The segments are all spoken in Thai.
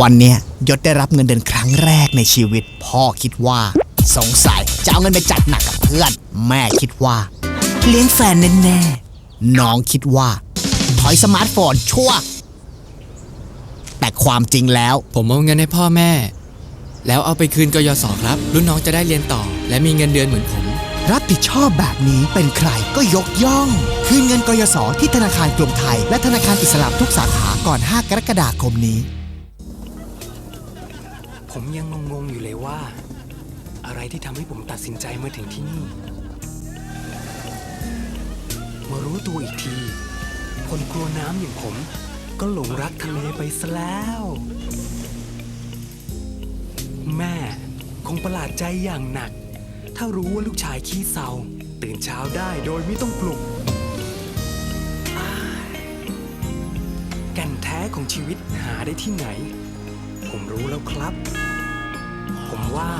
วันเนี้ยยศได้รับเงินเดือนครั้งแรกในชีวิต พ่อคิดว่า สงสัยจะเอาเงินไปจัดหนักกับเพื่อน แม่คิดว่า เลี้ยงแฟนแน่ๆน้องคิดว่า ถอยสมาร์ทโฟนชั่วร์แต่ความจริงแล้ว ผมเอาเงินให้พ่อแม่ แล้วเอาไปคืนกยศครับ รุ่นน้องจะได้เรียนต่อ และมีเงินเดือนเหมือนผม รับผิดชอบแบบนี้เป็นใครก็ยกย่อง คืนเงินกยศที่ธนาคารกรุงไทย และธนาคารอิสลามทุกสาขาก่อน 5 กรกฎาคมนี้ ที่ทำให้ผมตัดสินใจมาถึงที่นี่ มารู้ตัวอีกที คนกลัวน้ำอย่างผม ก็หลงรักทะเลไปซะแล้ว แม่คงประหลาดใจอย่างหนัก ถ้ารู้ว่าลูกชายขี้เศร้าตื่นเช้าได้โดยไม่ต้องปลุกแก่นแท้ของชีวิตหาได้ที่ไหน ผมรู้แล้วครับ ผมว่า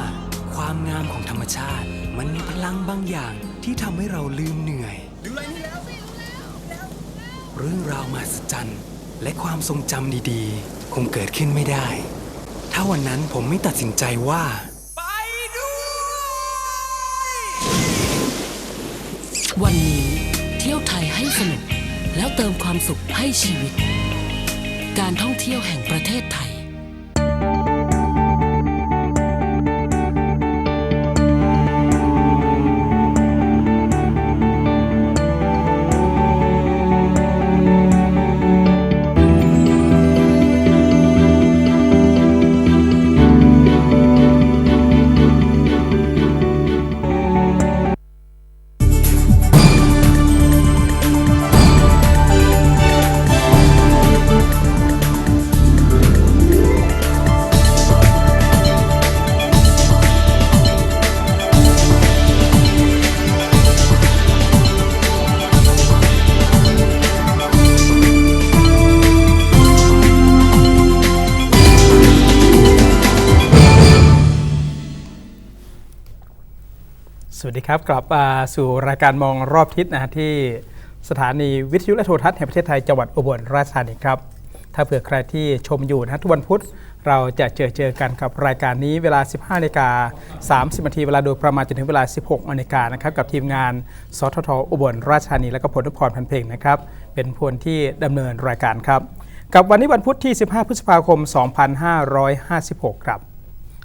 ความงามของธรรมชาติ มันมีพลังบางอย่างที่ทำให้เราลืมเหนื่อยเรื่องราวมหัศจรรย์และความทรงจำดีๆ คงเกิดขึ้นไม่ได้ ถ้าวันนั้นผมไม่ตัดสินใจว่า ไปด้วย วันนี้เที่ยวไทยให้สนุก แล้วเติมความสุขให้ชีวิต การท่องเที่ยวแห่งประเทศไทย ครับกลับมาสู่รายการมองรอบทิศนะฮะที่สถานีวิทยุและโทรทัศน์แห่งประเทศไทยจังหวัดอุบลราชธานีครับ ถ้าเผื่อใครที่ชมอยู่นะทุกวันพุธเราจะเจอเจอกันกับรายการนี้เวลา 15นาฬิกา30นาทีเวลาโดยประมาณจนถึงเวลา 16นาฬิกานะครับกับทีมงานสททอุบลราชธานีและก็ผลทุพรพันเพลงนะครับเป็นพลที่ดำเนินรายการครับ กับวันนี้วันพุธที่ 15 พฤษภาคม 2556 ครับ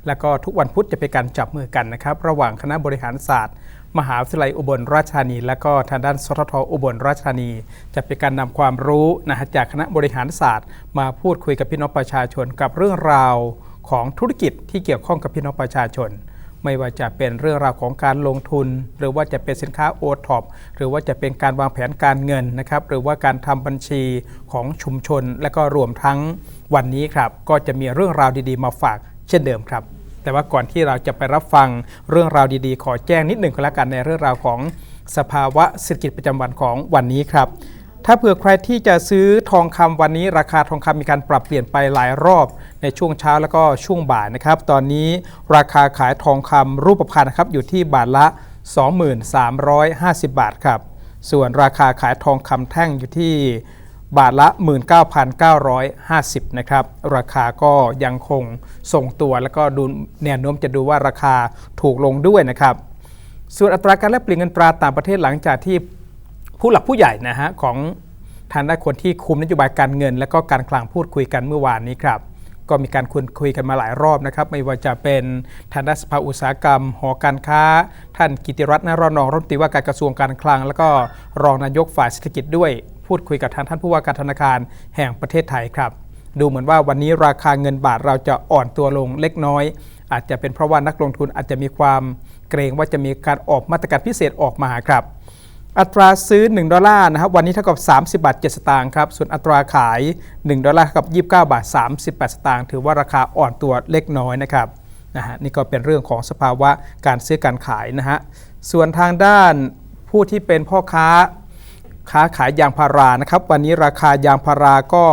แล้วก็ทุกวันพุธจะเป็นการจับมือกันนะครับ ระหว่างคณะบริหารศาสตร์ มหาวิทยาลัยอุบลราชธานี และก็ทางด้านสททอุบลราชธานี จะเป็นการนำความรู้นะฮะจากคณะบริหารศาสตร์ มาพูดคุยกับพี่น้องประชาชนกับเรื่องราวของธุรกิจที่เกี่ยวข้องกับพี่น้องประชาชน ไม่ว่าจะเป็นเรื่องราวของการลงทุน หรือว่าจะเป็นสินค้าโอท็อปหรือว่าจะเป็นการวางแผนการเงินนะครับหรือว่าการทำบัญชีของชุมชน และก็รวมทั้งวันนี้ครับก็จะมีเรื่องราวดีๆ มาฝาก เช่นเดิมครับ แต่ว่าก่อนที่เราจะไปรับฟังเรื่องราวดีๆ ขอแจ้งนิดหนึ่งก็แล้วกันในเรื่องราวของสภาวะเศรษฐกิจประจำวันของวันนี้ครับถ้าเผื่อใครที่จะซื้อทองคำวันนี้ ราคาทองคำมีการปรับเปลี่ยนไปหลายรอบในช่วงเช้าแล้วก็ช่วงบ่ายนะครับ ตอนนี้ราคาขายทองคำรูปพรรณนะครับอยู่ที่บาทละ 2350 บาทครับ ส่วนราคาขายทองคำแท่งอยู่ที่ บาทละ 19,950 นะครับ ราคาก็ยังคงทรงตัวแล้วก็ดูแนวโน้มจะดูว่าราคาถูกลงด้วยนะครับ ส่วนอัตราการแลกเปลี่ยนเงินตราต่างประเทศหลังจากที่ผู้หลักผู้ใหญ่นะฮะของทางด้านคนที่คุมนโยบายการเงิน และก็การคลังพูดคุยกันเมื่อวานนี้ครับก็มีการคุยคุยกันมาหลายรอบนะครับ ไม่ว่าจะเป็นทางด้านสภาอุตสาหกรรม หอการค้า ท่านกิติรัตน์นรนองรัฐมนตรีว่าการกระทรวงการคลัง แล้วก็รองนายกฝ่ายเศรษฐกิจด้วย พูดคุยกับทางท่านผู้ว่าการธนาคารแห่งประเทศไทยครับ ดูเหมือนว่าวันนี้ราคาเงินบาทเราจะอ่อนตัวลงเล็กน้อย อาจจะเป็นเพราะว่านักลงทุนอาจจะมีความเกรงว่าจะมีการออกมาตรการพิเศษออกมาครับอัตราซื้อ 1 ดอลลาร์นะครับวันนี้เท่ากับ 30 บาท 7 สตางค์ครับ ส่วนอัตราขาย 1 ดอลลาร์เท่ากับ 29 บาท 38 สตางค์ถือว่าราคาอ่อนตัวเล็กน้อยนะครับนะฮะนี่ก็เป็นเรื่องของสภาวะการซื้อการขายนะฮะส่วนทางด้านผู้ที่เป็นพ่อค้า ค้าขายยางพารานะครับ วันนี้ราคายางพาราก็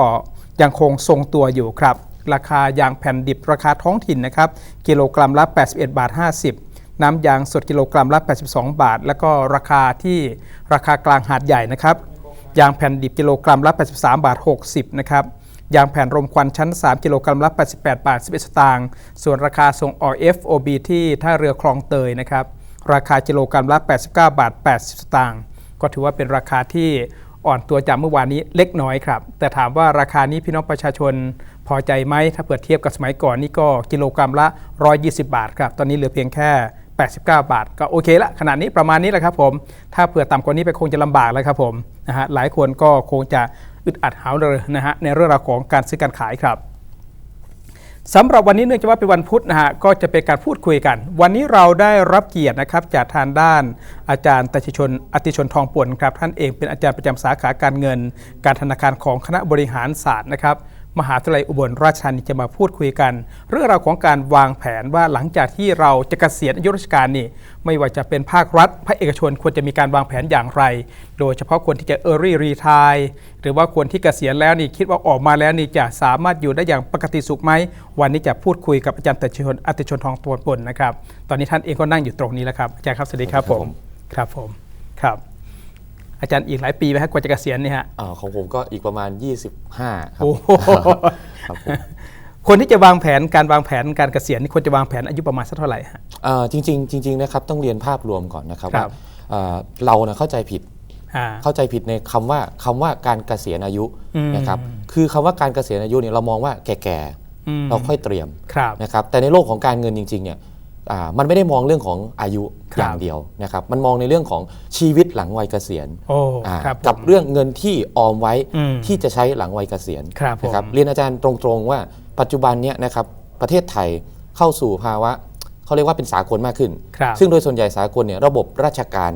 ยังคงทรงตัวอยู่ครับ ราคายางแผ่นดิบราคาท้องถิ่นนะครับกิโลกรัมละ 81 บาท 50 น้ำยางสดกิโลกรัมละ 82 บาท แล้วก็ราคาที่ราคากลางหาดใหญ่นะครับยางแผ่นดิบกิโลกรัมละ 83 บาท 60 นะครับยางแผ่นรมควันชั้น 3 กิโลกรัมละ88 บาท 11 สตางค์ ส่วนราคาส่งออก FOB ที่ท่าเรือคลองเตยนะครับ ราคากิโลกรัมละ 89 บาท 80 สตางค์ ก็ถือว่าเป็นราคาที่อ่อนตัวจากเมื่อวานนี้เล็กน้อยครับ แต่ถามว่าราคานี้พี่น้องประชาชนพอใจไหม ถ้าเปิดเทียบกับสมัยก่อนนี่ก็กิโลกรัมละ 120 บาทครับ ตอนนี้เหลือเพียงแค่ 89 บาท ก็โอเคละขนาดนี้ประมาณนี้แหละครับผม ถ้าเผื่อต่ำกว่านี้ไปคงจะลำบากแล้วครับผมนะฮะหลายคนก็คงจะอึดอัดหาวเลยนะฮะในเรื่องราวของการซื้อการขายครับ สำหรับวันนี้เนื่องจากว่าเป็นวันพุธนะฮะก็จะเป็นการพูดคุยกัน วันนี้เราได้รับเกียรตินะครับจากทางด้านอาจารย์ตชิชนอติชนทองป่วนครับท่านเองเป็นอาจารย์ประจำสาขาการเงิน การธนาคารของคณะบริหารศาสตร์นะครับ มหาวิทยาลัยอุบลราชธานีจะมาพูดคุยกัน เรื่องราวของการวางแผนว่าหลังจากที่เราจะเกษียณอายุราชการนี่ไม่ว่าจะเป็นภาครัฐภาคเอกชนควรจะมีการวางแผนอย่างไร โดยเฉพาะคนที่จะ early retire หรือว่าคนที่เกษียณแล้วนี่คิดว่าออกมาแล้วนี่จะสามารถอยู่ได้อย่างปกติสุขไหมวันนี้จะพูดคุยกับอาจารย์ตชนอติชนทองตัวปนนะครับ ตอนนี้ท่านเองก็นั่งอยู่ตรงนี้แล้วครับอาจารย์ครับสวัสดีครับผมครับผมครับ อาจารย์อีกหลายปีไหมครับกว่าจะเกษียณนี่ฮะอ่าของผมก็อีกประมาณ 25 ครับโอ้โหครับผมคนที่จะวางแผนการวางแผนการเกษียณนี่ควรจะวางแผนอายุประมาณสักเท่าไหร่ฮะอ่าจริงๆจริงๆนะครับต้องเรียนภาพรวมก่อนนะครับครัว่าบอ่าเรานะเข้าใจผิดอ่าเข้าใจผิดในคำว่าคำว่าการเกษียณอายุอืมนะครับคือคำว่าการเกษียณอายุเนี่ยเรามองว่าแก่อืมๆเราค่อยเตรียมครับนะครับแต่ในโลกของการเงินจริงๆเนี่ยอ่า มันไม่ได้มองเรื่องของอายุครับอย่างเดียวนะครับ มันมองในเรื่องของชีวิตหลังวัยเกษียณโอ้อ่าครับกับผมเรื่องเงินที่ออมไว้อืมที่จะใช้หลังวัยเกษียณครับผมนะครับ เรียนอาจารย์ตรงๆว่าปัจจุบันเนี้ยนะครับประเทศไทยเข้าสู่ภาวะเขาเรียกว่าเป็นสากลมากขึ้นครับซึ่งโดยส่วนใหญ่สากลเนี่ยระบบราชการ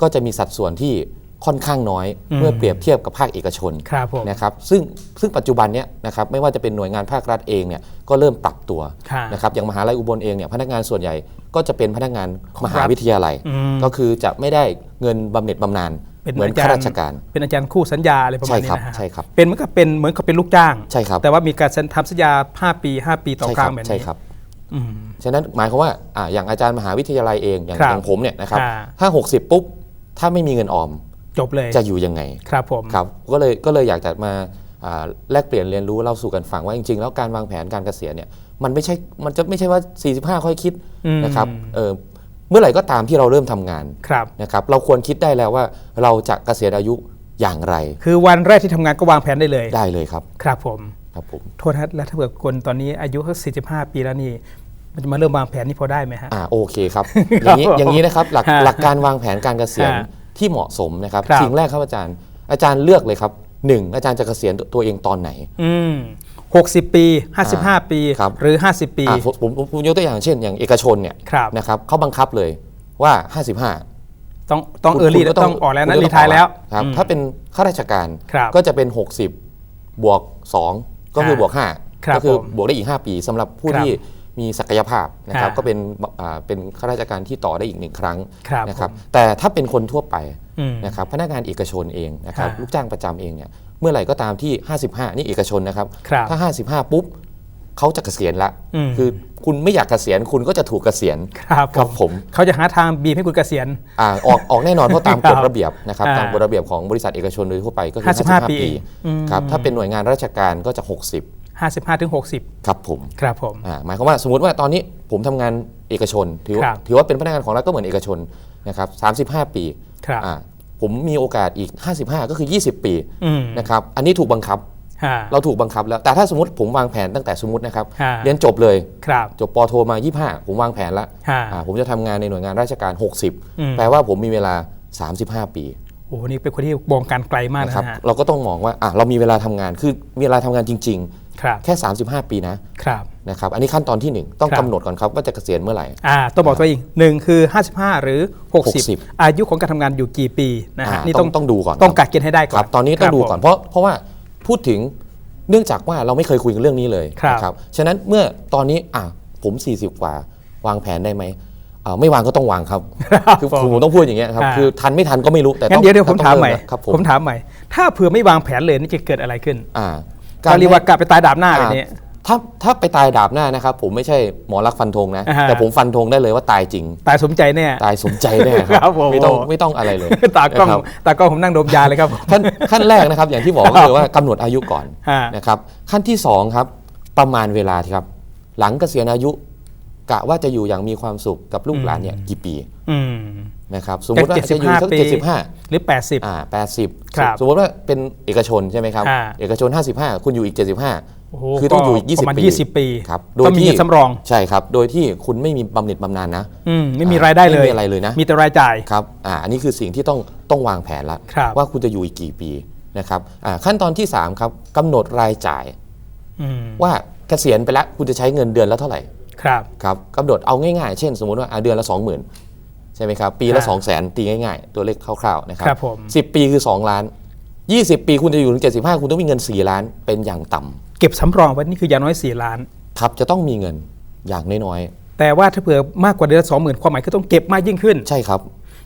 ก็จะมีสัดส่วนที่ ค่อนข้างน้อยอืมเมื่อเปรียบเทียบกับภาคเอกชนครับผมนะครับซึ่งซึ่งปัจจุบันเนี้ยนะครับไม่ว่าจะเป็นหน่วยงานภาครัฐเองเนี่ยก็เริ่มปรับตัวครับนะครับอย่างมหาลัยอุบลเองเนี่ยพนักงานส่วนใหญ่ก็จะเป็นพนักงานของมหารัฐวิทยาลัยอืมก็คือจะไม่ได้เงินบำเหน็จบำนาญเป็นเหมือนอาจารย์ข้าราชการ เป็นอาจารย์คู่สัญญาอะไรประมาณนี้ใช่ครับนะฮะใช่ครับเป็นเหมือนกับเป็นเหมือนกับเป็นลูกจ้างใช่ครับแต่ว่ามีการทำสัญญา 5 ปี 5 ปีต่อใช่คครั้รังแบบนี้ใช่ครับอืมฉะนั้นหมายความว่าอ่าอย่างอาจารย์มหาวิทยาลัยเองอย่างครับอย่างผมเนี่ยนะครับค่ะถ้า 60 ปุ๊บถ้าไม่มีเงินออม จบเลยจะอยู่ยังไงครับผมครับก็เลยก็เลยอยากจะมาอ่าแลกเปลี่ยนเรียนรู้เล่าสู่กันฟังว่าจริง ๆ แล้วการวางแผนการเกษียณเนี่ยมันไม่ใช่มันจะไม่ใช่ว่า 45 ค่อยคิดอืมนะครับเออเมื่อไหร่ก็ตามที่เราเริ่มทำงานครับนะครับเราควรคิดได้แล้วว่าเราจะเกษียณอายุอย่างไร คือวันแรกที่ทำงานก็วางแผนได้เลยได้เลยครับ ครับผมครับผมโทษนะแล้วถ้าเกิดคนตอนนี้อายุแค่45ปีแล้วนี่มันจะมาเริ่มวางแผนนี่พอได้ไหมฮะอ่าโอเคครับอย่างนี้ครับอย่างนี้นะครับหลักฮะหลักการวางแผนการเกษียณฮะ ที่เหมาะสมนะครับครับ สิ่งแรกครับอาจารย์ อาจารย์เลือกเลยครับหนึ่งอาจารย์จะเกษียณตัวเองตอนไหน อืม60ปี55ปี ครับ หรือ50ปี อ่าผมผมผมผมยกตัวอย่างเช่น อย่างเอกชนเนี่ยครับ นะครับเขาบังคับเลยว่า 55 ต้องต้องคุณเออร์ลี่คุณก็ต้องออกแล้วนะคุณรีก็ทายแล้วครับอืม ถ้าเป็นข้าราชการครับก็จะเป็น 60 บวก 2 ก็คืออ่าบวกครับ5ก็คือผมบวกได้อีก 5 ปีสำหรับผู้ครับที่ มีศักยภาพนะครับอ่าก็เป็นอ่าเป็นข้าราชการที่ต่อได้อีกหนึ่งครั้งครับนะครับผมแต่ถ้าเป็นคนทั่วไปอืมนะครับพนักงานเอกชนเองนะครับอ่าลูกจ้างประจำเองเนี่ยเมื่อไหร่ก็ตามที่ 55 นี่เอกชนนะครับครับถ้า 55 ปุ๊บเขาจะเกษียณละอืมคือคุณไม่อยากเกษียณคุณก็จะถูกเกษียณครับครับผมเขาจะหาทางบีบให้คุณเกษียณอ่าออกออกแน่นอนเพราะตามครักบฎระเบียบนะครับอ่าตามกฎระเบียบของบริษัทเอกชนโดยทั่วไปก็คือ 55 55ปีปีครับถ้าเป็นหน่วยงานราชการก็จะ 55ถึง60 ครับผม60ครับผมอ่าหมายความว่าสมมติว่าตอนนี้ผมทำงานเอกชน ถือว่าครับถือว่าเป็นพนักงานของรัฐก็เหมือนเอกชนนะครับ35 ปีครับอ่าผมมีโอกาสอีก 55 ก็คือ 20 ปีอืมนะครับอันนี้ถูกบังคับฮะเราถูกบังคับแล้ว แต่ถ้าสมมติผมวางแผนตั้งแต่สมมตินะครับฮะเรียนจบเลยครับจบปโทมา 25 ผมวางแผนแล้วฮะอ่าผมจะทำงานในหน่วยงานราชการอืม60 แปลว่าผมมีเวลา 35 ปีโอ้โหนี่เป็นคนที่มองการไกลมากนะนะครับฮะเราก็ต้องมองว่าอะเรามีเวลาทำงานคือมีเวลาทำงานจริงครับๆ แค่ 35 ปีนะครับนะครับ อันนี้ขั้นตอนที่ 1 ต้องครับกำหนดก่อนครับว่าจะเกษียณเมื่อไหร่อ่าต้องบอกตัวเองหนึ่งคือ 55 หรือ 60 60อายุของการทำงานอยู่กี่ปีนะฮะอ่านี่ต้องต้องดูก่อนต้องครับกักเกณฑ์ให้ได้ก่อนครับตอนนี้ต้องดูก่อนครับเพราะเพราะว่าพูดถึงเนื่องจากว่าเราไม่เคยคุยกันเรื่องนี้เลยครับนะครับฉะนั้นเมื่อตอนนี้อะผม 40 กว่าวางแผนได้ไหมอ่าไม่วางก็ต้องวางครับ คือผมผมต้องพูดอย่างเงี้ยครับอ่าคือทันไม่ทันก็ไม่รู้ แต่งั้ต้นองเดี๋ยวเดี๋ยวผมต้องถามใหม่เริ่แล้วครับผมผมถามใหม่ ถ้าเผื่อไม่วางแผนเลยนี่จะเกิดอะไรขึ้น อ่า ก็เรียกว่ากลับไปตายดาบหน้าเลยอ่าเนี่ยถ้าถ้าไปตายดาบหน้านะครับผมไม่ใช่หมอรักษณ์ฟันธงนะ อ่าฮะ แต่ผมฟันธงได้เลยว่าตายจริง ตายสมใจแน่ ตายสมใจแน่คครัรับบผม ไม่ต้องไม่ต้องอะไรเลยตากล้องนะครับตากล้องผมนั่งดมยาเลยครับ ขั้นขั้นแรกนะครับอย่างที่บอกก็คือว่ากำหนดอายุก่อนฮะ นะครับขั้นที่สองครับประมาณเวลาครับ หลังเกษียณอายุกะว่าจะอยู่อย่างมีความสุขกับลูกหลานเนี่ยกี่ปี อืม นะครับสมมติว่าจะอยู่สักปีเจ็ดสิบห้าหรือ 80อ่าแปดสิบครับสมมติว่าเป็นเอกชนใช่ไหมครับ อ่า เอกชน 55 คุณอยู่อีก 75โอ้โหคือต้องอยู่อีก ประมาณ20 ปี20ปีครับต้องมีเงินสำรองใช่ครับ โดยที่คุณไม่มีบำเหน็จบำนาญนะ อืมไม่มีรายได้เลย ไม่มีอะไรเลยนะ มีแต่รายจ่าย ครับอ่าอันนี้คือสิ่งที่ต้องต้องวางแผนละครับว่าคุณจะอยู่อีกกี่ปีนะครับอ่าขั้นตอนที่3ครับกำหนดรายจ่าย อืมว่าเกษียณไปแล้วคุณจะใช้เงินเดือนละเท่าไหร่ครับ ครับกำหนดเอาง่ายๆ เช่น สมมติว่าอ่าเดือนละ 20,000 ใช่ไหมครับ ปีละ 2 0 0 0 0 0ตีง่ายๆ ตัวเลขคร่าวๆนะครับครับผม10ปีคือ 2 ล้าน 20 ปีคุณจะอยู่ถึง 75 คุณต้องมีเงิน 4 ล้านเป็นอย่างต่ำเก็บสำรองไว้นี่คืออย่างน้อย 4 ล้าน ครับจะต้องมีเงินอย่างน้อยแต่ว่าถ้าเผื่อมากกว่าเดือนละ20,000ความหมายคือต้องเก็บมากยิ่งขึ้นๆใช่ครับ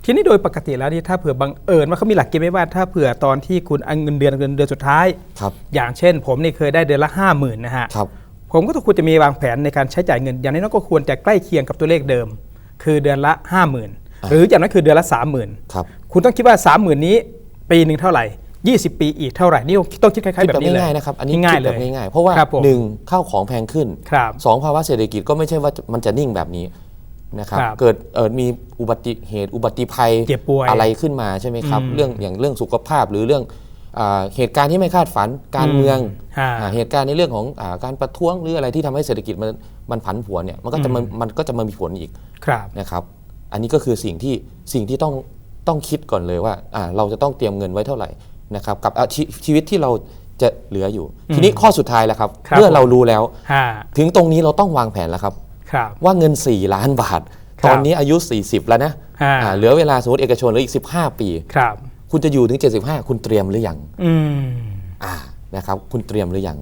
ทีนี้โดยปกติแล้วนี่ถ้าเผื่อบังเอิญว่าเขามีหลักเกณฑ์ไว้ว่าถ้าเผื่อตอนที่คุณเอาเงินเดือนเงินเดือนสุดท้ายครับอย่างเช่น ผมนี่เคยได้เดือนละ 5 0,000นะฮะครับผมก็ต้องควรจะมีวางแผนในการใช้จ่ายเงิน อย่างน้อยๆก็ควรจะใกล้เคียงกับตัวเลขเดิม คือเดือนละ 50,000 หรืออย่างน้อยคือเดือนละ 30,000ครับคุณต้องคิดว่า 30,000 นี้ปีหนึ่งเท่าไหร่ 20 ปีอีกเท่าไหร่นี่ต้องคิดคล้ายคิๆดแบแบบบนี้เลยง่ายๆนะครับอันนี้ง่ายคิดๆเลแบบยง่ายๆเพราะว่าครับผมหนึ่งข้าวของแพงขึ้นครับสองภาวะเศรษฐกิจก็ไม่ใช่ว่ามันจะนิ่งแบบนี้นะครับครับเกิดเออมีอุบัติเหตุอุบัติภัยเจ็บป่วยอะไรขึ้นมาใช่ไหมครับอืมเรื่องอย่างเรื่องสุขภาพหรือเรื่องอ่าเหตุการณ์ที่ไม่คาดฝันการเมืองฮะอ่าเหตุการณ์ในเรื่องของอาการประท้วงหรืออะไรที่ทำให้เศรษฐกิจมันมันผันผวนเนี่ยมันก็จะมันมันก็จะมามีผลอีกครับนะครับ อันนี้ก็คือสิ่งที่สิ่งที่ต้องต้องคิดก่อนเลยว่าอ่าเราจะต้องเตรียมเงินไว้เท่าไหร่นะครับกับอะชีชีวิตที่เราจะเหลืออยู่ ทีนี้ข้อสุดท้ายแล้วครับครับเมื่อผมเรารู้แล้วฮะถึงตรงนี้เราต้องวางแผนแล้วครับครับว่าเงิน 4 ล้านบาทครับตอนนี้อายุ 40 แล้วนะฮะอ่าเหลือเวลาสมมติเอกชนเหลืออีก 15 ปีครับ คุณจะอยู่ถึง 75 คุณเตรียมหรือยังอืมอ่านะครับ คุณเตรียมหรือยัง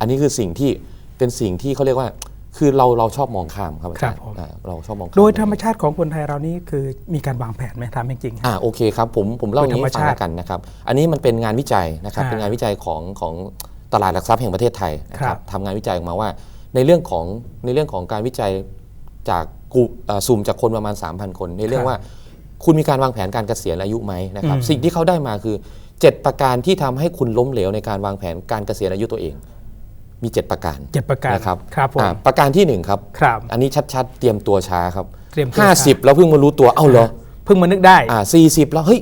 อันนี้คือสิ่งที่เป็นสิ่งที่เขาเรียกว่า คือเราเราชอบมองข้ามครับอาจารย์ครับผม อ่าเราชอบมองข้าม โดยธรรมชาติของคนไทยเรานี่คือมีการวางแผนไหมทำจริงๆ อ่าโอเคครับผมผมเล่าอย่างนี้โดยธรรมให้ฟังชาติแล้วกันนะครับอันนี้มันเป็นงานวิจัยนะครับอ่าเป็นงานวิจัยของของตลาดหลักทรัพย์แห่งประเทศไทยนะคครัรับบทำงานวิจัยออกมาว่า ในเรื่องของในเรื่องของการวิจัยจากกูเอ่อสุ่มจากคนประมาณ 3,000 คน ในเรื่องว่าคุณมีการวางแผนการเกษียณอายุไหมนะครับอืม สิ่งที่เขาได้มาคือ 7 ประการที่ทำให้คุณล้มเหลวในการวางแผนการเกษียณอายุตัวเอง มี 7 ประการเจ็ดประการนะครับครับผมอ่าประการที่หนึ่งครับ ครับ อันนี้ชัดๆ เตรียมตัวช้าครับเตรียมตัวห้าช้าสิบแล้วเพิ่งมารู้ตัวเอ้าเหรอเพิ่งมานึกได้อ่าสี่สิบแล้วเฮ้ย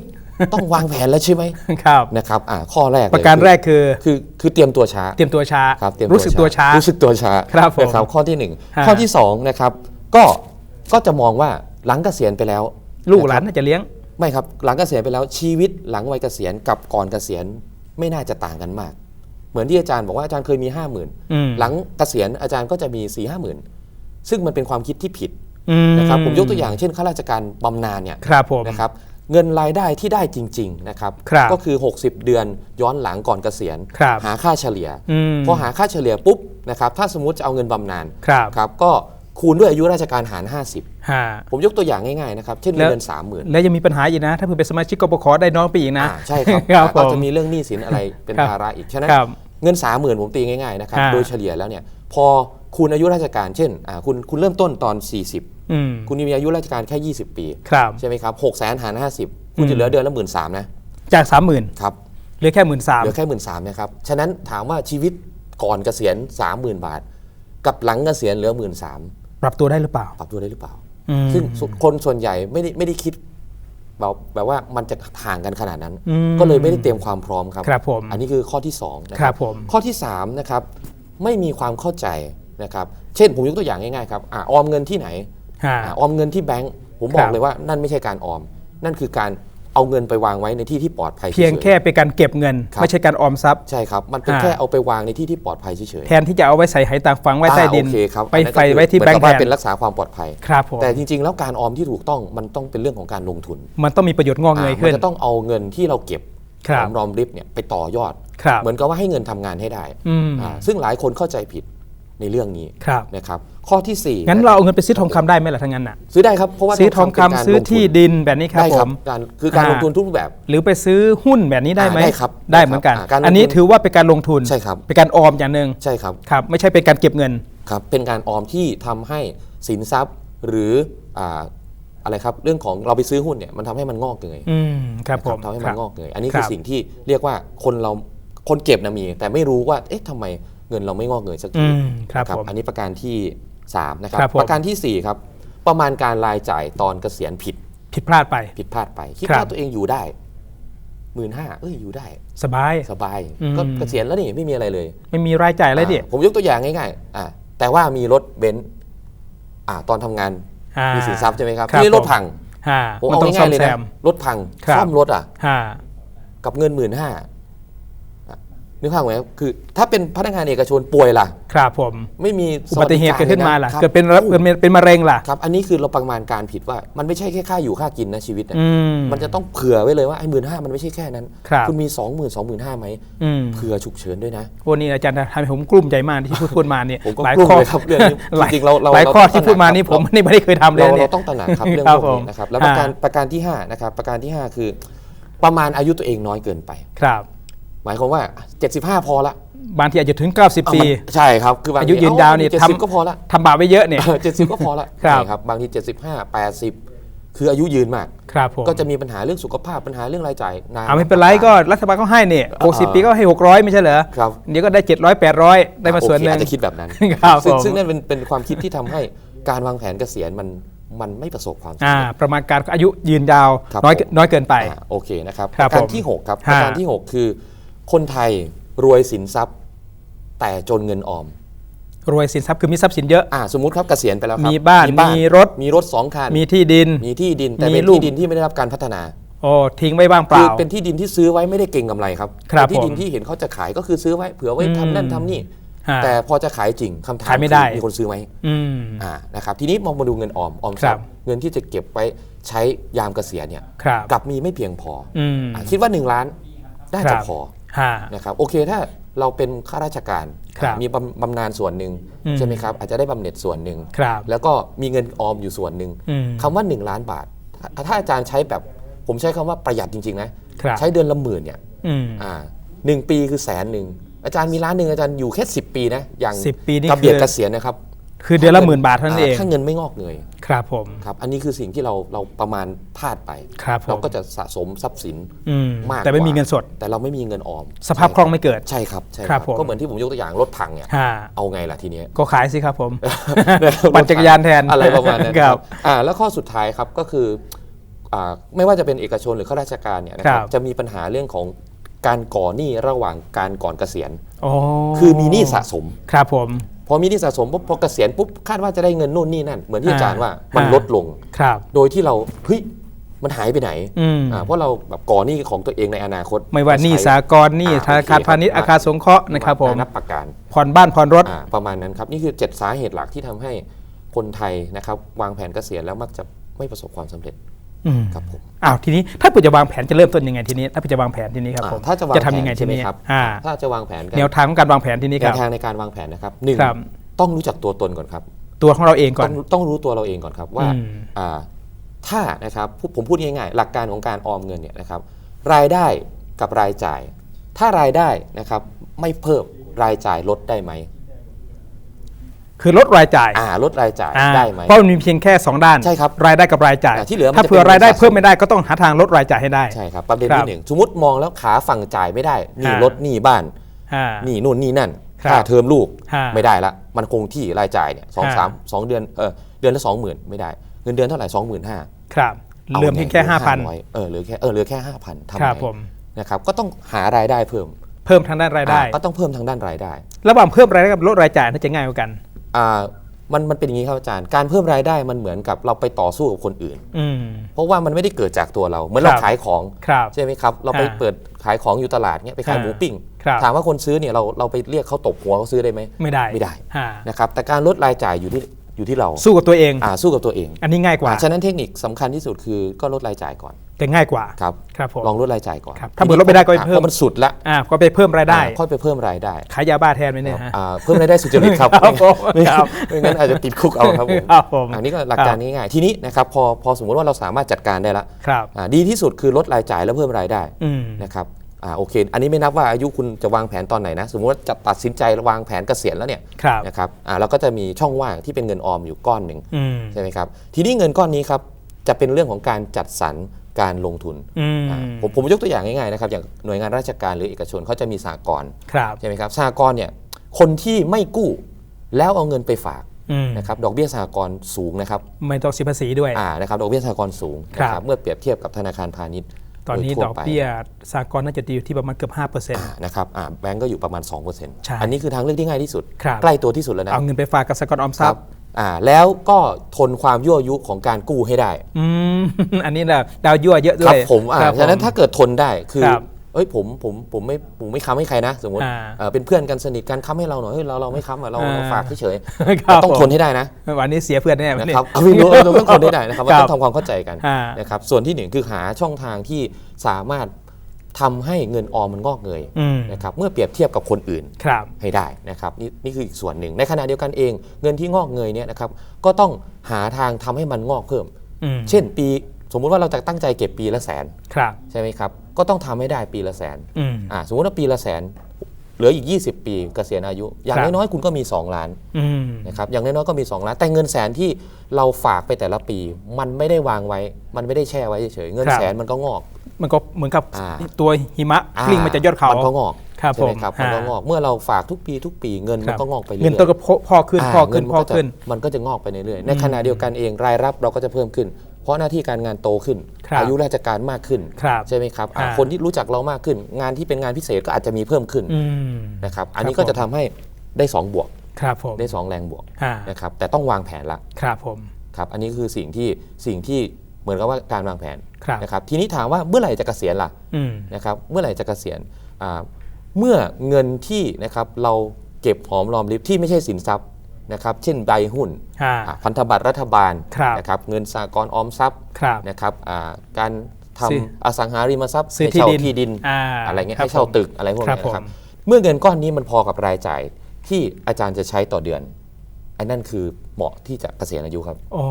ต้องวางแผนแล้วใช่ไหมครับ นะครับอ่าข้อแรกเลยประการคือแรกคือคือคือเตรียมตัวช้า เตรียมตัวช้าครับเตรียมรู้สึกตัวช้า รู้สึกตัวช้าครับผมนะครับข้อที่หนึ่งฮะ ข้อที่สองนะครับก็ก็จะมองว่าหลังเกษียณไปแล้วลูกหลาะนครับน่าจะเลี้ยง ไม่ครับหลังเกษียณไปแล้วชีวิตหลังวัยเกษียณกับก่อนเกษียณไม่น่าจะต่างกันมาก เหมือนที่อาจารย์บอกว่าอาจารย์เคยมี5 0,000อืมหลังเกษียณอาจารย์ก็จะมี4ี่ห้าหมื่นซึ่งมันเป็นความคิดที่ผิดอืมนะครับผมยกตัวอย่างเช่นข้าราชการบำนาญเนี่ยครับผมนะครับเงินรายได้ที่ได้จริงๆนะครับครับก็คือ 60 เดือนย้อนหลังก่อนเกษียณครับหาค่าเฉลี่ยอืมพอหาค่าเฉลี่ยปุ๊บนะครับถ้าสมมติจะเอาเงินบำนาญครับครับก็ คูณด้วยอายุราชการหารฮะ50ผมยกตัวอย่างง่ายๆนะครับ เช่นแล้วเงิน30,000แล้วยังมีปัญหาอีกนะ ถ้าเผื่อเป็นสมาชิกกบขได้น้องไปอีกนะอ่าใช่ครับครับอ่าก็ผมจะมีเรื่องหนี้สินอะไรเป็นครับภาระอีก ฉะนั้นครับเงิน30,000ผมตีง่ายๆนะครับอ่าโดยเฉลี่ยแล้วเนี่ยพอคูณอายุราชการเช่นอ่าคุณคุณเริ่มต้นตอน 40อืมคุณมีอายุราชการแค่ 20 ปีครับใช่ไหมครับ6แสนหาร50คุณจะเหลือเดือนละหมื่นสามนะ จากสามหมื่นครับเหลือแค่หมื่นสามเหลือแค่หมื่นสามนะครับ ฉะนั้นถามว่าชีวิตก่อนเกษียณ30,000บาท กับหลังเกษียณเหลือหมื่นสาม ปรับตัวได้หรือเปล่า ปรับตัวได้หรือเปล่า อืม ซึ่งส่วนคนส่วนใหญ่ไม่ได้ไม่ได้คิดแบบแบบว่ามันจะห่างกันขนาดนั้น อืมก็เลยไม่ได้เตรียมความพร้อมครับ ครับผมอันนี้คือข้อที่2นะคครัรับบผม ข้อที่3นะครับไม่มีความเข้าใจนะครับ เช่นผมยกตัวอย่างง่ายๆครับอะออมเงินที่ไหน ฮะ อะออมเงินที่แบงก์ผมบอครักบเลยว่านั่นไม่ใช่การออม นั่นคือการ เอาเงินไปวางไว้ในที่ที่ปลอดภัยเพียงฉๆแค่เป็นการเก็บเงิน ครับ ไม่ใช่การออมทรัพย์ ใช่ครับ มันเป็นอ่า แค่เอาไปวางในที่ที่ปลอดภัยเฉยๆแทนที่จะเอาไว้ใส่ไหต่างฝังไว้ใต้ดิน อ่าโอเคครับไปอันนั้นไฟก็คือไว้ที่เหมืแบอนงกับค์ว่าแทนเป็นรักษาความปลอดภัย ครับผมแต่จริง ๆ แล้วการออมที่ถูกต้องมันต้องเป็นเรื่องของการลงทุนมันต้องมีประโยชน์งอกเงยอ่ามัขึ้น จะต้องเอาเงินที่เราเก็บครัหบอมรอมริบเนี่ยไปต่อยอด ครับเหมือนกับว่าให้เงินทำงานให้ได้อืม อ่าซึ่งหลายคนเข้าใจผิด ในเรื่องนี้ครับนะครับข้อที่สี่งั้นเราเอาเงินไปซื้อทองคำได้ไหมล่ะทั้งนั้นน่ะซื้อได้ครับเพราะว่าซื้อทองคำเป็นการซื้อลงทุนที่ดินแบบนี้ครับได้ผครับมการคือการอ่าลงทุนทุกรูปแบบ หรือไปซื้อหุ้นแบบนี้ได้ไหมอ่าได้ครับได้เหมือนกันอ่าการลงทุนอันนี้ถือว่าเป็นการลงทุนใช่ครับเป็นการออมอย่างหนึ่งใช่ครับครับไม่ใช่เป็นการเก็บเงินครับเป็นการออมที่ทำให้สินทรัพย์หรืออ่าอะไรครับเรื่องของเราไปซื้อหุ้นเนี่ยมันทำให้มันงอกเงยอืมครับผมทำให้คมัรันบงอกเงยอันนี้ครัคือบสิ่งที่เรียกว่าคนเราคนเก็บนะมี แต่ไม่รู้ว่าเอ๊ะทำไม เงินเราไม่งอกเงยสักอืทีมครับนะผมอันนี้ประการที่สามนะครับครับผมประการที่สี่ครับ ประมาณการรายจ่ายตอนเกษียณผิด ผิดพลาดไป ผิดพลาดไป คิดครับว่าตัวเองอยู่ได้หมื่นห้าเอ้ยอยู่ได้ สบายสบายอืมก็เกษียณแล้วนี่ไม่มีอะไรเลย ไม่มีรายจ่ายอะไรดิอ่าผมยกตัวอย่างง่ายๆอ่าแต่ว่ามีรถเบนซ์อ่าตอนทำงานอ่ามีมีสินทรัพย์ใช่ไหมครับครับที่นี่รถผมพังอ่าผมมันเอาต้องซ่ง่าอยมๆเลยแซนะมรถพังครับซ่อมรถอะอ่ากับเงินหมื่นห้า นึกภาพไหมครับคือถ้าเป็นพนักงานเอกชนป่วยล่ะ ครับผม ไม่มีอุบัติเหตุเกิดขึ้นมาล่ะครับเกิดเป็นรับเกิดเป็นมะเร็งล่ะ ครับ อันนี้คือเราประมาณการผิดว่า มันไม่ใช่แค่ค่าอยู่ค่ากินนะชีวิตนะอืมมันจะต้องเผื่อไว้เลยว่าไอ้หมื่นห้ามันไม่ใช่แค่นั้นครับณมีสองหมื่นสองหมื่นห้าไหมอืมเผื่อฉุกเฉินด้วยนะวันนี้อาจารย์ทำให้ผมกลุ้มใจมากที่พูดพูดมาเนี่ยผมก็หลายกลุ้มข้อเลยครับเรื่องนี้หลายจริงๆเราเราหลายข้อเราต้องที่พูดมานี่ตผระหนัมกนี่ไม่ได้เคยทำเลยเราเนี่เรายต้องตระหนักครับเรื่องครัพบวกผมนี้นะครับแล้วประการอ่าประการที่ห้านะครับประการที่ห้าคือ ประมาณอายุตัวเองน้อยเกินไปครับ หมายความว่า 75 พอละบางทีอาจจะถึง 90 ปีเอามันใช่ครับ คือบางอายุยืนยาวนี่เจ็ดทสิบก็พอละำทำบาปไว้เยอะเนี่ยเจ็ดสิบก็พอละครับใช่ครับ บางที 75 80 คืออายุยืนมาก ครับผมก็จะมีปัญหาเรื่องสุขภาพปัญหาเรื่องรายจ่ายนานเอาไม่เป็นไรก็รัฐบาลก็ให้เนี่ย60 ปีก็ให้ 600 ไม่ใช่เหรอครับเดี๋ยวก็ได้ 700 800 ได้มาส่วนหนึ่งโอเคอาจจะคิดแบบนั้นครับซึ่งผมซึ่งนั่นเป็นเป็นความคิดที่ทำให้การวางแผนเกษียณมันมันไม่ประสบความสำอ่าเร็จประมาณการอายุยืนยาวครับน้อยผมน้อยเกินไปอ่าโอเคนะครับครับประการผมที่6ครับฮะประการที่ 6 คือ คนไทยรวยสินทรัพย์ แต่จนเงินออม รวยสินทรัพย์คือมีทรัพย์สินเยอะ อ่าสมมุติครับเกษียณไปแล้วครับมีบ้านมีรถ มีรถสองคันมีที่ดิน มีที่ดินแต่มีเป็นลูกที่ดินที่ไม่ได้รับการพัฒนาโอ้ทิ้งไว้บ้างเปคืล่า เป็นที่ดินที่ซื้อไว้ไม่ได้เก่งกำไรครับครับเป็นที่ดินผมที่เห็นเขาจะขายก็คือซื้อไว้เผื่อไว้อืมทำนั่นทำนี่ฮะแต่พอจะขายจริงคำถามขายไม่ได้คือมีคนซื้อไหมอืมอ่านะครับทีนี้มองมาดูเงินออมออมทรัพครัย์บเงินที่จะเก็บไว้ใช้ยามเกษียณเนี่ยครับกลับมีไม่เพียงพออืมอะคิดว่า 1 ล้านน่าคจะรับพอฮะ นะครับโอเคถ้าเราเป็นข้าราชการครับมีบำบำนาญส่วนหนึ่งอืมใช่ไหมครับอาจจะได้บำเหน็จส่วนหนึ่งครับแล้วก็มีเงินออมอยู่ส่วนหนึ่งอืมคำว่า 1 ล้านบาทถ้าถ้าอาจารย์ใช้แบบผมใช้คำว่าประหยัดจริงๆนะครับใช้เดือนละหมื่นเนี่ยอืมอ่าหนึ่งปีคือแสนหนึ่งอาจารย์มีล้านหนึ่งอาจารย์อยู่แค่ 10 ปีนะอย่าง10ปีนี่กระเบียดคือเกษียณนะครับ คือเดือนละหมื่นบาทเท่านั้นเองถ้าเงินไม่งอกเงยครับผมครับ อันนี้คือสิ่งที่เราเราประมาณพลาดไป ครับผมเราก็จะสะสมทรัพย์สินอืมมากแต่ไม่มีกว่าเงินสด แต่เราไม่มีเงินออม สภาพคล่องไม่เกิดใช่ครับใช่ครับผมก็เหมือนที่ผมยกตัวอย่างรถพังเนี่ยฮะเอาไงล่ะทีเนี้ยก็ขายสิครับผมปั่นจักรยานแทนอะไรประมาณนั้นคครัรับบอ่าแล้วข้อสุดท้ายครับก็คืออ่าไม่ว่าจะเป็นเอกชนหรือข้าราชการเนี่ยนะครัครับบจะมีปัญหาเรื่องของการก่อหนี้ระหว่างการก่อนเกษียณโอ้คือมีหนี้สะสมครับผม พอมีหนี้สะสมปุ๊บพอเกษียณปุ๊บคาดว่าจะได้เงินนู่นนี่นั่นเหมือนที่อาจารย์ว่ามันอ่าลดลง ครับ โดยที่เราเฮ้ยมันหายไปไหนอืมอ่าเพราะเราแบบก่อหนี้ของตัวเองในอนาคตไม่ว่าหนี้ใช้สากลหนี้อ่ธนาคารพาณิชย์อาคารสงเคราะห์นะครับผมนับประกันผ่อนบ้านผ่อนรถอ่าประมาณนั้นครับนี่คือ 7 สาเหตุหลักที่ทำให้คนไทยนะครับวางแผนเกษียณแล้วมักจะไม่ประสบความสำเร็จอืม ครับผมอ้าวทีนี้ถ้าเปิดจะวางแผนจะเริ่มต้นยังไงทีนี้ ถ้าเปิดจะวางแผนทีนี้ครับอ่าผมถ้าจะวางจะทำยังไงแผนทีนี้ใช่ไหมครับอ่าถ้าจะวางแผนกันแนวทางของการวางแผนทีนี้คแนรับวทางในการวางแผนนะครับหนึ่งครับต้องรู้จักตัวตนก่อนครับ ตัวของเราเองก่อต้นองต้องรู้ตัวเราเองก่อนครับว่าอืมอ่าถ้านะครับพูดผมพูดง่ายๆหลักการของการออมเงินเนี่ยนะครับ รายได้กับรายจ่าย ถ้ารายได้นะครับไม่เพิ่มรายจ่ายลดได้ไหม คือลดรายจ่ายอ่าลดรายจ่ายอ่าได้ไหม เพราะมันมีเพียงแค่ 2 ด้านใช่ครับรายได้กับรายจ่าย อ่าที่เหลือมันถ้าจะเผื่อเป็นรายได้เงินสะสม เพิ่มไม่ได้ก็ต้องหาทางลดรายจ่ายให้ได้ ใช่ครับประเด็นครัที่บหนึ่งสมมติมองแล้วขาฝั่งจ่ายไม่ได้หนี่อ่ารถหนี่บ้านอ่า หนี่นู่นหนี่นั่นครับค่าเทอมลูกอ่าไม่ได้ละ มันคงที่รายจ่ายเนี่ยสองอ่าสามสองเดือนเออเดือนละสองหมื่นไม่ได้ เงินเดือนเท่าไหร่สองหมื่นห้าครับเหลือเพียงแค่5,000เออเหลือแค่เออเหลือแค่ห้าพันทำครับไงผมนะครับก็ต้องหารายได้เพิ่มเพิ่มทางด้านรายได้ อ่าก็ต้องเพิ่มทางด้านรายได้ ระหว่างเพิ่มรายได้กับลดรายจ่ายน่าจะง่ายกว่ากันอ่า มันมันเป็นอย่างนี้ครับอาจารย์ การเพิ่มรายได้มันเหมือนกับเราไปต่อสู้กับคนอื่น อืม เพราะว่ามันไม่ได้เกิดจากตัวเรา เหมือนครัเราบขายของครับใช่ไหมครับ เราไปอ่าเปิดขายของอยู่ตลาดเนี้ยไปขายอ่าหมูปิ้ง ครับ ถามว่าคนซื้อเนี่ยเราเราไปเรียกเขาตบหัวเขาซื้อได้ไหมไม่ได้ไม่ได้อ่านะครับแต่การลดรายจ่ายอยู่ที่ อยู่ที่เราสู้กับตัวเองอ่าสู้กับตัวเอง อันนี้ง่ายกว่าอ่ฉะนั้นเทคนิคสำคัญที่สุดคือก็ลดรายจ่ายก่อนแต่ง่ายกว่าครับครับผมลองลดรายจ่ายก่อนครับถ้าเกิดลดไม่ได้ก็ไปอ่าเพิ่มพราะมันสุดละอ่าก็ไปเพิ่มรายได้อ่าค่อยไปเพิ่มรายได้ขายยาบ้าแทนไหมเนี่ยฮะอ่าเพิ่มรายได้สุจริตครับครับผมไม่ครับไม่งั้นอาจจะติดคุกเอาครับผมครับผมอันนี้ก็หลักการง่ายๆทีนี้นะครับพอพอสมมติว่าเราสามารถจัดการได้ละครับอ่าดีที่สุดคือลดรายจ่ายแล้วเพิ่มรายได้อืมนะครับ อ่าโอเค อันนี้ไม่นับว่าอายุคุณจะวางแผนตอนไหนนะ สมมติว่าจะตัดสินใจวางแผนเกษียณแล้วเนี่ยครับนะครับอ่าเราก็จะมีช่องว่างที่เป็นเงินออมอยู่ก้อนหนึ่งอืมใช่ไหมครับ ทีนี้เงินก้อนนี้ครับจะเป็นเรื่องของการจัดสรรการลงทุนอืมอ่าผมผมยกตัวอย่างง่ายๆนะครับ อย่างหน่วยงานราชการหรือเอกชนเขาจะมีสากลครับใช่ไหมครับสหกรณ์เนี่ยคนที่ไม่กู้แล้วเอาเงินไปฝากอืมนะครับดอกเบี้ยสหกรณ์สูงนะครับ ไม่ต้องเสียภาษีด้วย อ่านะครับดอกเบี้ยสหกรณ์สูงครับนะครับ เมื่อเปรียบเทียบกับธนาคารพาณิชย์ ตอนนี้โทั่ดวอกไปเบี้ยสากลน่าจะอยู่ที่ประมาณเกือบ5%เปอร์เซ็นต์อ่านะครับอ่าแบงก์ก็อยู่ประมาณ2%ใช่อันนี้คือทางเลือกที่ง่ายที่สุดครับใกล้ตัวที่สุดแล้วนะ เอาเงินไปฝากกับสากลออมทครัรัพบย์อ่าแล้วก็ทนความยั่วยุของการกู้ให้ได้อืมอันนี้นะดาวยั่วเยอะด้ครัวยผมอ่าครับฉะนั้นถ้าเกิดทนได้คือครับ เอ้ยผมผมผมไม่ผมไม่ค้ำให้ใครนะสมมติอ่าเอ่อเป็นเพื่อนกันสนิทกันค้ำให้เราหน่อยเฮ้ยเราเราไม่ค้ำอะเราเราอ่า ฝากเฉยครับๆต้องผมทนให้ได้นะวันนี้เสียเพื่อนแน่วันนะนี้ ครับเอาไม่รู้เราต้องทนให้ได้นะครับว่าครับ ต้องทำความเข้าใจกันอ่า นะครับส่วนที่หนึ่งคือหาช่องทางที่สามารถทำให้เงินออมมันงอกเงยอืม นะครับเมื่อเปรียบเทียบกับคนอื่น ครับ ให้ได้นะครับนี่นี่คืออีกส่วนหนึ่ง ในขณะเดียวกันเอง เงินที่งอกเงยเนี่ยนะครับก็ต้องหาทางทำให้มันงอกเพิ่ม อืมเช่นปี สมมุติว่าเราจะตั้งใจเก็บปีละแสน ครับ ใช่ไหมครับ ก็ต้องทำให้ได้ปีละแสนอืมอ่าสมมติว่าปีละแสน เหลืออีก 20 ปีเกษียณอายุ อย่างครับน้อยๆคุณก็มี 2 ล้านอืมนะครับอย่างน้อยๆก็มี 2 ล้าน แต่เงินแสนที่เราฝากไปแต่ละปี มันไม่ได้วางไว้ มันไม่ได้แช่ไว้เฉยๆเงินครับแสนมันก็งอก มันก็เหมือนกับอ่าตัวหิมะกลิ้งมาจากยอดเขา มันก็งอกครับใช่ไหมผมครับมันก็อ่างงอกเมื่อเราฝากทุกปีทุกปีเงินคมันรับก็งอกไปเรื่อยๆเงินต้นก็พอขึ้นอ่าพอขึ้นเงิพอมัก็จะขึ้น มันก็จะงอกไปเรื่อยๆในขณะเดียวกันเองรายรับเราก็จะเพิ่มขึ้นเพ ราะหน้าที่การงานโตขึ้น ครับอายุราชการมากขึ้น ครับใช่ไหมครับอ่าอ่า คนที่รู้จักเรามากขึ้น งานที่เป็นงานพิเศษก็อาจจะมีเพิ่มขึ้นอืม นะครับอันนี้ครับก็จะทำให้ได้ 2 บวกครับผมได้ 2 แรงบวกอ่านะครับแต่ต้องวางแผนละครับผม ครับอันนี้คือสิ่งที่สิ่งที่เหมือนกับว่าการวางแผนครับ นะครับทีนี้ถามว่าเมื่อไหร่จะเกษียณล่ะ อืม นะครับเมื่อไหร่จะเกษียณอ่าเมื่อเงินที่นะครับเราเก็บหอมรอมริบที่ไม่ใช่สินทรัพย์ นะครับเช่นใบหุ้นอ่าอ่าพันธบัตรรัฐบาลครับนะครับเงินสากลออมทรัพย์ครับนะครับอ่าการทซื้อำอสังหาริมทรัพย์ซื้อให้เช่าที่ดินที่ดินอ่าอะไรเงี้ยครับให้เช่าผมตึกอะไรพวกครันี้บนะครับผมเมื่อเงินก้อนนี้มันพอกับรายจ่ายที่อาจารย์จะใช้ต่อเดือนอันนั่นคือ เหมาะที่จะเกษียณอายุครับโอ้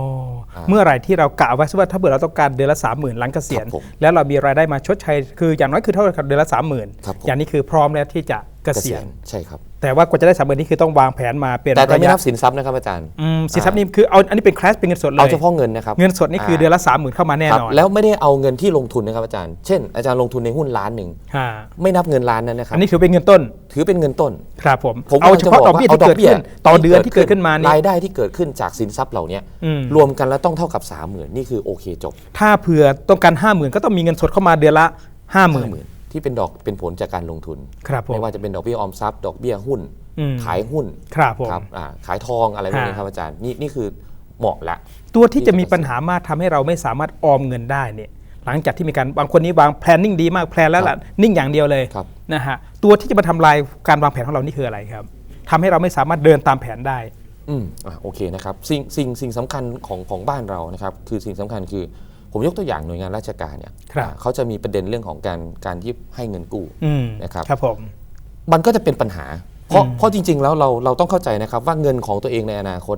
อ่าเมื่อไหร่ที่เรากะไว้ว่าถ้าเกิดเราต้องการเดือนละสามหมื่นหลังเกษียณครับผมแล้วเรามีรายได้มาชดใช้คืออย่างน้อยคือเท่ากับเดือนละสามหมื่นครับผมอย่างนี้คือพร้อมแล้วที่จะเกษียณ ใช่ครับ แต่ว่ากว่าจะได้สามหมื่นนี่คือต้องวางแผนมาเป็นแต่แต่ไม่ระยะนับสินทรัพย์นะครับอาจารย์ อืมสินทรัพย์นี่คือเอาอันนี้เป็นคลาสเป็นเงินสดเลยเอาเฉพาะเงินนะครับเงินสดนี่คือเดือนละสามหมื่นเข้ามาแน่ครับนอนแล้วไม่ได้เอาเงินที่ลงทุนนะครับอาจารย์ เช่น อาจารย์ลงทุนในหุ้นล้านหนึ่งอ่าไม่นับเงินล้านนั้นนะครับอันนี้ถือเป็นเงินต้น ถือเป็นเงินต้น ครับผมผมเอากำลังเฉจะพาะบดอกเบี้ยที่ว่าเกิดขึ้นต่อเดือนที่เกิดขึ้นมานี่ รายได้ที่เกิดขึ้นจากสินทรัพย์เหล่านี้อืมรวมกันแล้วต้องเท่ากับ 3 0,000 นี่คือโอเคจบ ถ้าเผื่อต้องการห้าหมื่นก็ต้องมีเงินสดเข้ามาเดือนละห้าหมื่น50,000ที่เป็นดอกเป็นผลจากการลงทุนครับผมไม่ว่าจะเป็นดอกเบี้ยออมทรัพย์ ดอกเบี้ยหุ้นอืมขายหุ้นครับผมอ่าขายทองอะไรพวกนี้ฮะครับอาจารย์นี่นี่คือเหมาะละ ตัวที่จะมีปัญหามากทำให้เราไม่สามารถออมเงินได้เนี่ยหลังจากที่มีการบางคนนี้วางแพลนนิ่งดีมากแพลนแล้วล่ะนิ่งอย่างเดียวเลยครับนะฮะตัวที่จะมาทำลายการวางแผนของเรานี่คืออะไรครับทำให้เราไม่สามารถเดินตามแผนได้ อืมอะโอเคนะครับสิ่งสิ่งสิ่งสำคัญของของบ้านเรานะครับคือสิ่งสำคัญคือผมยกตัวอย่างหน่วยงานราชการเนี่ยครับ อ่าเขาจะมีประเด็นเรื่องของการการที่ให้เงินกู้ อืมนะครับ ครับผม มันก็จะเป็นปัญหา เพราะเพราะจริงๆ แล้วเราเราต้องเข้าใจนะครับว่าเงินของตัวเองในอนาคต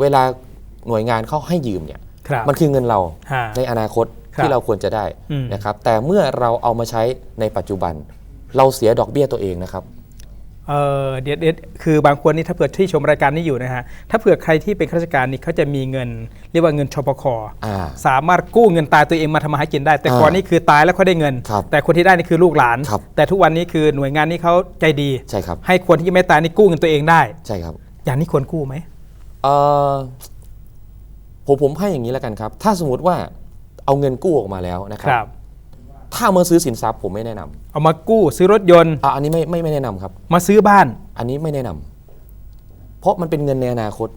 เวลาหน่วยงานเขาให้ยืมเนี่ยครับมันคือเงินเราฮะ ในอนาคตครับที่เราควรจะได้อืม นะครับแต่เมื่อเราเอามาใช้ในปัจจุบัน เราเสียดอกเบี้ยตัวเองนะครับ เออเดี๋ยวเดี๋ยวคือบางคนนี่ถ้าเผื่อที่ชมรายการนี้อยู่นะฮะถ้าเผื่อใครที่เป็นข้าราชการนี่เขาจะมีเงิน เรียกว่าเงินชปคอ่าสามารถกู้เงินตายตัวเองมาทำมาหากินได้ แต่อ่าก่อนนี่คือตายแล้วเขาได้เงินครับแต่คนที่ได้นี่คือลูกหลานครับแต่ทุกวันนี้คือหน่วยงานนี้เขาใจดีใช่ครับให้คนที่ยังไม่ตายนี่กู้เงินตัวเองได้ใช่ครับ อย่างนี้ควรกู้ไหมเอ่อผมผมให้อย่างนี้แล้วกันครับ ถ้าสมมติว่าเอาเงินกู้ออกมาแล้วนะครับ ถ้าเอามาซื้อสินทรัพย์ผมไม่แนะนำเอามากู้ซื้อรถยนต์ อะอันนี้ไม่ไม่ไม่แนะนำครับ มาซื้อบ้านอันนี้ไม่แนะนำเพราะมันเป็นเงินในอนาคต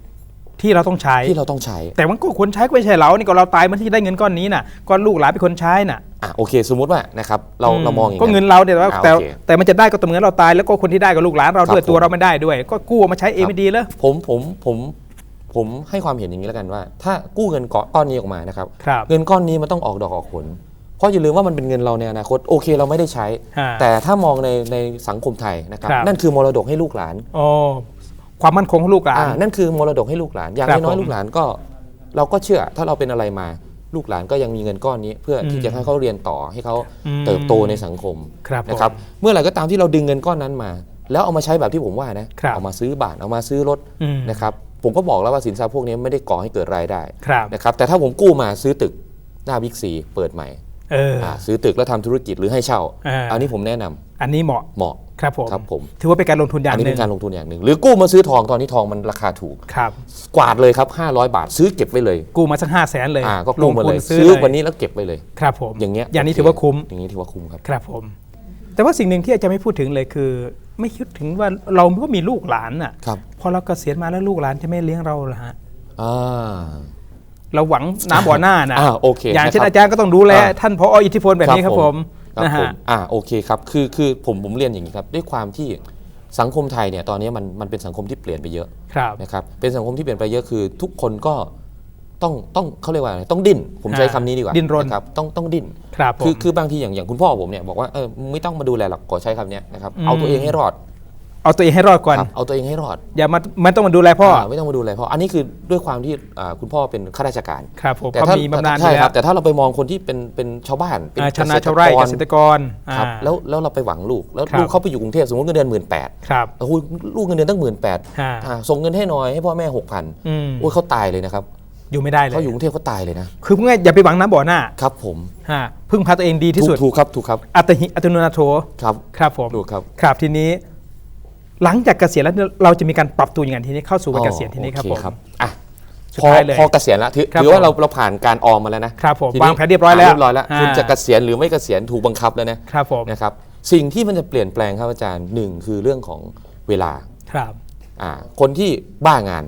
ที่เราต้องใช้ ที่เราต้องใช้ แต่มันก็คนใช้ก็ไม่ใช่เรานี่ก็เราตายมันที่ได้เงินก้อนนี้น่ะก้อนลูกหลานเป็นคนใช้น่ะอะโอเค สมมุติว่านะครับเราเรามองอย่างก็เงินเราเนี่ยแต่ว่าอะแต่โอเคแต่มันจะได้ก็ต่อเมื่อเราตายแล้วก็คนที่ได้ก็ลูกหลานเราด้วยครับตัวผมเราไม่ได้ด้วย ก็กู้มาใช้เองครับไม่ดีเลย ผมผมผมผผมให้ความเห็นอย่างนี้แล้วกันว่า ถ้ากู้เงินก้อนนี้ออกมานะครับ ครับ เงินก้อนนี้มันต้องออกดอกออกผล เพราะอย่าลืมว่ามันเป็นเงินเราในอนาคตโอเคเราไม่ได้ใช้ฮะแต่ถ้ามองในในสังคมไทยนะครับ ครับ นั่นคือมรดกให้ลูกหลานโอ้ความมั่นคงของลูกหลาน อ่านั่นคือมรดกให้ลูกหลาน อย่างครับน้อยผมๆลูกหลานก็ เราก็เชื่อถ้าเราเป็นอะไรมา ลูกหลานก็ยังมีเงินก้อนนี้ เพื่อที่อืมจะให้เขาเรียนต่อให้เขาอืมเติบโตในสังคมครับผมนะครับ เมื่อไหร่ก็ตามที่เราดึงเงินก้อนนั้นมา แล้วเอามาใช้แบบที่ผมว่านะครับ เอามาซื้อบ้านเอามาซื้อรถอืมนะครับ ผมก็บอกแล้วว่าสินทรัพย์พวกนี้ไม่ได้ก่อให้เกิดรายได้ ครับ นะครับแต่ถ้าผมกู้มาซื้อตึกหน้าบิ๊กซีเปิดใหม่ เอออ่าซื้อตึกแล้วทำธุรกิจหรือให้เช่าอ่าอั นนี้ผมแนะนำอันนี้เหมาะเหมาะ ครับผม ครับผม ถือว่าเป็นการลงทุนอย่าอังนนี้หนึ่เป็งนการลงทุนอย่างหนึ่ง หรือกู้มาซื้อทองตอนนี้ทองมันราคาถูก ครับ กวาดเลยครับ 500 บาทซื้อเก็บไว้เลยกู้มาสักห้าแสนเลยอ่าก็กู้มาเลยงทุนซื้อเลยวันนี้แล้วเก็บไว้เลย ครับผมอย่างเงี้ยอย่างนี้โเคถือว่าคุ้ม อย่างนี้ถือว่าคุ้มครับ ครับผม แต่ว่าสิ่งหนึ่งที่อาจารย์ไม่พูดถึงเลยคือ ไม่คิดถึงว่าเราก็มีลูกหลานน่ะครับ พอเราเกษียณมาแล้วลูกหลานจะไม่เลี้ยงเราเหรอฮะ อ่า เราหวังน้ำบ่อหน้านะอ่าโอเคอย่างเช่นนะครับอาจารย์ก็ต้องดูแลอ่าท่านพออิทธิพลแบบนี้ครับผมครับนะผฮะมอ่าโอเคครับคือคือผมผมเรียนอย่างนี้ครับ ด้วยความที่สังคมไทยเนี่ยตอนนี้มันมันเป็นสังคมที่เปลี่ยนไปเยอะครับนะครับเป็นสังคมที่เปลี่ยนไปเยอะคือ ทุกคนก็ต้องต้องเขาเรียกว่าอะไรต้องดิ้นผมใช้อ่าคำนี้ดีกว่าดิ้นรนนะครับต้องต้องดิ้นครับผมคือคือบางทีอย่างอย่างคุณพ่อผมเนี่ยบอกว่าเออมึงไม่ต้องมาดูแลหรอกขอใช้คำเนี้ยนะครับอืมเอาตัวเองให้รอด เอาตัวเองให้รอดก่อน ครับเอาตัวเองให้รอดอย่ามามันต้องมาดูแลพ่ออาไม่ต้องมาดูแลพ่ออันนี้คือด้วยความที่อ่าคุณพ่อเป็นข้าราชการ ครับผมแต่เขาถ้ามีบำนาญอใช่ยู่คแล้รัวบแต่ถ้าเราไปมองคนที่เป็นเป็นชาวบ้านเป็นอ่าชาวนาเกษตรชาวไร่กเกษตรกรอ่าครับแล้วแล้วเราไปหวังลูกแล้วครับ ลูกเขาไปอยู่กรุงเทพสมมติเงินเดือนหมื่นแปดครับโอ้โหลูกเงินเดือนตั้งหมื่นแปดฮะส่งเงินให้น้อยให้พ่อแม่หกพันอืมโอ้ยเขาตายเลยนะครับอยู่ไม่ได้เลยเขาอยู่กรุงเทพเขาตายเลยนะคือพูดง่ายๆอย่าไปหวังน้ำบ่อหน้าครับผมฮะพึ่งพาตัวเองดีที่สุดถูกถูกครับถูกครับอัตหิอัตโนนาโถครับครับผม ถูกครับ ครับทีนี้ หลังจากเกษียณแล้วเราจะมีการปรับตัวอย่างไรทีนี้เข้าสู่วัยเกษียณทีนี้ครับโอผมเอะสุดพอท้ายเลยพอเกษียณแล้วถือครับถือว่าผมเราเราผ่านการออมมาแล้วนะครับผมทีวางแผนเรียบร้อยแล้วเรียบร้อยแล้วอ่าคุณจะเกษียณหรือไม่เกษียณถูกบังคับแล้วนะครับผมนะครับสิ่งที่มันจะเปลี่ยนแปลงครับอาจารย์หนึ่งคือเรื่องของเวลาครับอ่าคนที่บ้างาน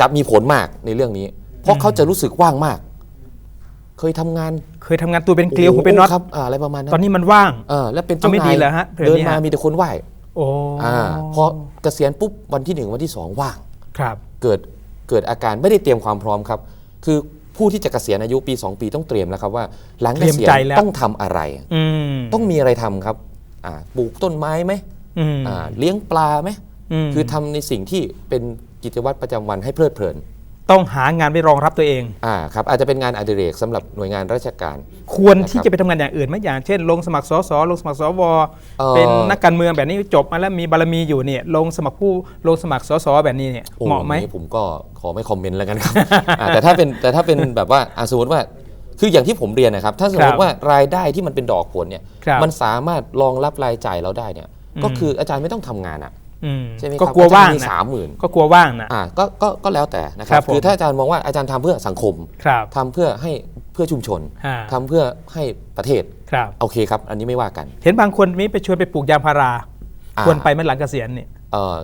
จะมีผลมากในเรื่องนี้ เพราะเขาจะรู้สึกว่างมาก เคยทำงาน เคยทำงานตัวเป็นเกลียวหัวเป็นน็อตครับอ่าอะไรประมาณนั้นตอนนี้มันว่างเออแล้วเป็นเจ้าเอาไม่นาดียเหรอฮะเดี๋ยวเดินนี้มาฮะมีแต่คนไหว้ โอ้อ่าพอเกษียณปุ๊บวันที่หนึ่งวันที่สองว่าง ครับเกิดเกิดอาการไม่ได้เตรียมความพร้อมครับ คือผู้ที่จะเกษียณอายุปี 2 ปีต้องเตรียมแล้วครับว่า หลังเกษียณเตรียมใจแล้วต้องทำอะไร อืมต้องมีอะไรทำครับอ่าปลูกต้นไม้ไหมอืมอ่าเลี้ยงปลาไหมมคือทำในสิ่งที่เป็นกิจวัตรประจำวันให้เพลิดเพลิน ต้องหางานไว้รองรับตัวเอง อ่าครับอาจจะเป็นงานอดิเรกสำหรับหน่วยงานราชการ ควรที่นะครับจะไปทำงานอย่างอื่นไหมอย่างเช่น ลงสมัครสสลงสมัครสวเอ่อ เป็นนักการเมืองแบบนี้จบมาแล้วมีบารมีอยู่เนี่ยลงสมัครผู้ลงสมัครสสแบบนี้เนี่ยโอ้เหมาะไหมอันนี้ผมก็ขอไม่คอมเมนต์แล้วกันครับ อ่าแต่ถ้าเป็นแต่ถ้าเป็นแบบว่าอ่าสมมติว่าคืออย่างที่ผมเรียนนะครับ ถ้าสมมครัติบว่ารายได้ที่มันเป็นดอกผลเนี่ยครับมันสามารถรองรับรายจ่ายเราได้เนี่ยก็อืมคืออาจารย์ไม่ต้องทำงานอะอืม ใช่ไหมครับก็กลัวว่างอจรย์มีนะสามหมื่นก็กลัวว่างนะ อ่าก็ก็ก็แล้วแต่นะคครัรับบผม คือถ้าอาจารย์มองว่าอาจารย์ทำเพื่อสังคมครับ ทำเพื่อให้เพื่อชุมชนอ่า ทำเพื่อให้ประเทศครับ โอเคครับ อันนี้ไม่ว่ากันเห็นบางคนมีไปชวนไปปลูกยางพารา อ่า ควรไปไหมหลังเกษียณเนี่ยเอ่อ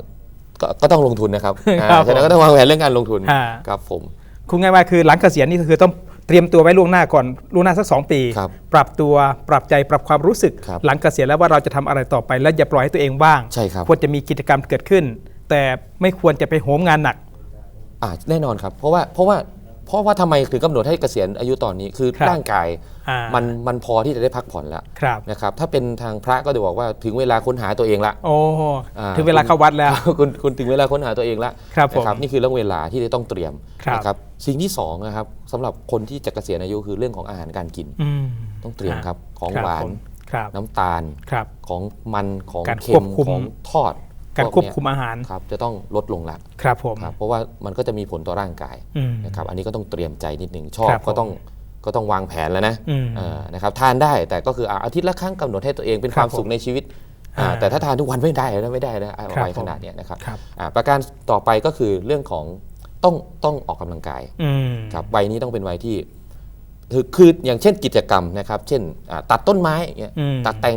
ก็ก็ต้องลงทุนนะครับอ่าครับผมฉะนั้นก็ต้องวางแผนเรื่องการลงทุนอ่า ครับผม คุณง่ายว่าคือหลังเกษียณนี่ก็คือต้อง เตรียมตัวไว้ล่วงหน้าก่อนล่วงหน้าสักสองปี ครับปรับตัวปรับใจปรับความรู้สึก ครับ หลังเกษียณแล้วว่าเราจะทำอะไรต่อไป แล้วอย่าปล่อยให้ตัวเองว่าง ใช่ครับควรจะมีกิจกรรมเกิดขึ้น แต่ไม่ควรจะไปโหมงานหนัก อ่าแน่นอนครับ เพราะว่าเพราะว่า เพราะว่าทำไมถึงกำหนดให้เกษียณอายุตอนนี้คือครับร่างกายอ่ามัมันมันพอที่จะได้พักผ่อนแล้วครับนะครับถ้าเป็นทางพระก็จะบอกว่าถึงเวลาค้นหาตัวเองละโอ้อ่าถึงเวลาเข้าวัดแล้วคุณคุณถึงเวลาค้นหาตัวเองละครับผมนะนี่คือเรื่องเวลาที่จะต้องเตรียมครับนะครับสิ่งที่สองนะครับสำหรับคนที่จะเกษียณอายุคือเรื่องของอาหารการกินอืมต้องเตรียมครับของครับหวานผมครับน้ำตาลครับของมันของการเค็ควบมคุมของทอด การพวควบเนี้ยคุมอาหารครับจะต้องลดลงละครับผมครับเพราะว่ามันก็จะมีผลต่อร่างกายอืมนะครับอันนี้ก็ต้องเตรียมใจนิดหนึ่งชอบครับผมก็ต้องก็ต้องวางแผนแล้วนะอืมเออนะครับทานได้แต่ก็คืออะอาทิตย์ละครั้งกำหนดให้ตัวเองเป็นคครับวามสุขในชีวิตอ่าอ่าแต่ถ้าทานทุกวันไม่ได้นะไม่ได้นะเอาครับไว้ผมขนาดเนี้ยนะครับครับอ่าประการต่อไปก็คือเรื่องของต้องต้องออกกำลังกายอืมครับวัยนี้ต้องเป็นวัยที่คือคืออย่างเช่นกิจกรรมนะครับ เช่นอ่าตัดต้นไม้อย่างเงี้ยอืมตัดแต่ง